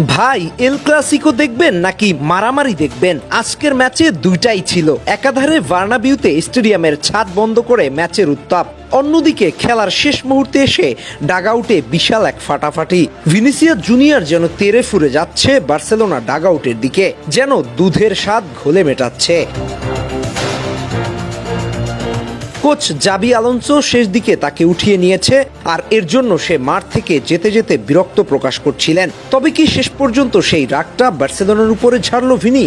ভাই El Clasico দেখবেন নাকি মারামারি দেখবেন? আজকের ম্যাচে দুইটাই ছিল। একাধারে ভার্নাবিউতে স্টেডিয়ামের ছাদ বন্ধ করে ম্যাচের উত্তাপ। অন্যদিকে খেলার শেষ মুহূর্তে এসে ডাগআউটে বিশাল এক ফাটাফাটি। ভিনিসিয়া জুনিয়র যেন তেরে ফুরে যাচ্ছে বার্সেলোনা ডাগআউটের দিকে, যেন দুধের স্বাদ ঘোলে মেটাচ্ছে। কোচ জাবি আলোনসো শেষ দিকে তাকে উঠিয়ে নিয়েছে আর এর জন্য সে মাঠ থেকে যেতে যেতে বিরক্ত প্রকাশ করছিলেন। তবে কি শেষ পর্যন্ত সেই রাগটা বার্সেলোনার উপরে ঝাড়ল Vini?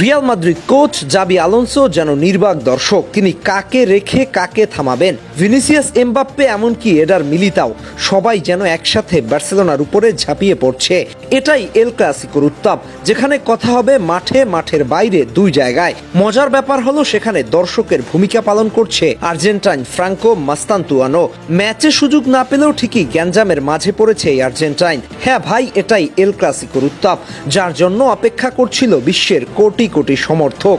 Real Madrid coach Xabi Alonso যেন নির্বাক দর্শক, তিনি কাকে রেখে কাকে থামাবেন? ভিনিসিয়াস এমবাপ্পে এমনকি এডার মিলিতাও সবাই যেন একসাথে বার্সেলোনার উপরে ঝাঁপিয়ে পড়ছে। এটাই এল ক্লাসিকোর উত্তাপ, যেখানে কথা হবে মাঠে মাঠের বাইরে দুই জায়গায়। মজার ব্যাপার হলো সেখানে দর্শকের ভূমিকা পালন করছে আর্জেন্টাইন ফ্রাঙ্কো মাস্তান্তুয়ানো। ম্যাচে সুযোগ না পেলেও ঠিকই গ্যাঞ্জামের মাঝে পড়েছে এই আর্জেন্টাইন। হ্যাঁ ভাই, এটাই এল ক্লাসিকোর উত্তাপ, যার জন্য অপেক্ষা করছিল বিশ্বের কোটি কোটি সমর্থক।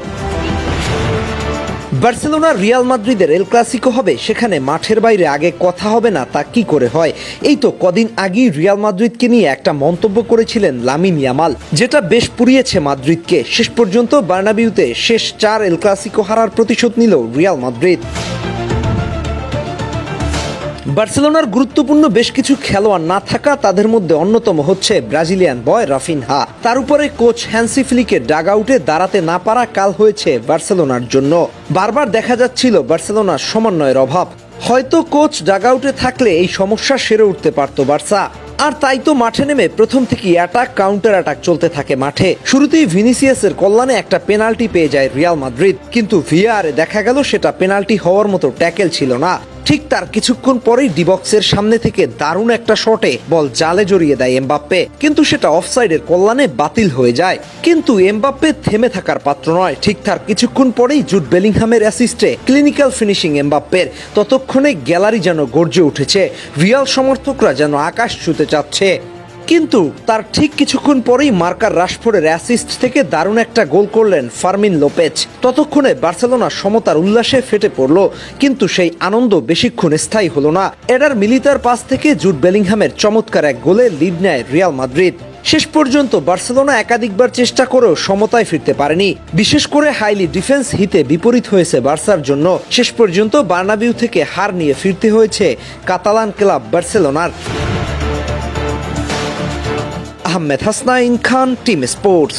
বার্সেলোনা রিয়াল মাদ্রিদের এল ক্লাসিকো হবে, সেখানে মাঠের বাইরে আগে কথা হবে না, তা কি করে হয়? এই তো কদিন আগেই রিয়াল মাদ্রিদকে নিয়ে একটা মন্তব্য করেছিলেন লামিন ইয়ামাল, যেটা বেশ পুড়িয়েছে মাদ্রিদকে। শেষ পর্যন্ত বার্নাবিউতে শেষ চার এল ক্লাসিকো হারার প্রতিশোধ নিল রিয়াল মাদ্রিদ। বার্সেলোনার গুরুত্বপূর্ণ বেশ কিছু খেলোয়াড় না থাকা তাদের মধ্যে অন্যতম হচ্ছে ব্রাজিলিয়ান বয় রাফিনহা। তার উপরে কোচ হ্যান্সি ফ্লিকের ডাগ আউটে দাঁড়াতে না পারা কাল হয়েছে বার্সেলোনার জন্য। বারবার দেখা যাচ্ছিল বার্সেলোনার সমন্বয়ের অভাব। হয়তো কোচ ডাগ আউটে থাকলে এই সমস্যা সেরে উঠতে পারত বার্সা। আর তাই তো মাঠে নেমে প্রথম থেকেই অ্যাটাক, কাউন্টার অ্যাটাক চলতে থাকে মাঠে। শুরুতেই ভিনিসিয়াসের কল্যাণে একটা পেনাল্টি পেয়ে যায় রিয়াল মাদ্রিদ। কিন্তু ভিআরে দেখা গেল সেটা পেনাল্টি হওয়ার মতো ট্যাকেল ছিল না। ঠিক তার কিছুক্ষণ পরেই ডিবক্সের সামনে থেকে দারুণ একটা শটে বল জালে জড়িয়ে দেয় এমবাপ্পে। কিন্তু সেটা অফসাইডের কল্যাণে বাতিল হয়ে যায়। কিন্তু এমবাপ্পে থেমে থাকার পাত্র নয়। ঠিক তার কিছুক্ষণ পরেই জুট বেলিংহামের অ্যাসিস্টে ক্লিনিক্যাল ফিনিশিং এমবাপ্পের। ততক্ষণে গ্যালারি যেন গর্জে উঠেছে। রিয়াল সমর্থকরা যেন আকাশ ছুতে চাচ্ছে। কিন্তু তার ঠিক কিছুক্ষণ পরেই মার্কার রাশফোর্ডের অ্যাসিস্ট থেকে দারুণ একটা গোল করলেন ফার্মিন লোপেজ। ততক্ষণে বার্সেলোনা সমতার উল্লাসে ফেটে পড়ল, কিন্তু সেই আনন্দ বেশিক্ষণ স্থায়ী হলো না। এডার মিলিতার পাস থেকে জুট বেলিংহামের চমৎকার এক গোলে লিড নেয় রিয়াল মাদ্রিদ। শেষ পর্যন্ত বার্সেলোনা একাধিকবার চেষ্টা করেও সমতায় ফিরতে পারেনি। বিশেষ করে হাইলি ডিফেন্স হিতে বিপরীত হয়েছে বার্সার জন্য। শেষ পর্যন্ত বার্নাবিউ থেকে হার নিয়ে ফিরতে হয়েছে কাতালান ক্লাব বার্সেলোনার। Ahmed Hasnain Khan team sports.